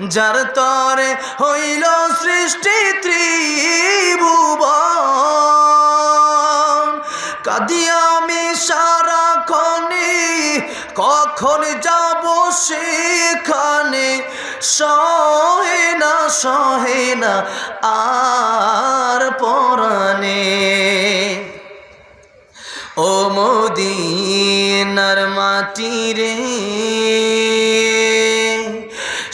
যার তরে হইল সৃষ্টি ত্রিভুবন। কাদি আমি সারাক্ষণে, কখন যাব সেখানে? সহে না সহে না, আর পরাণে। ও মদিনার মাটি রে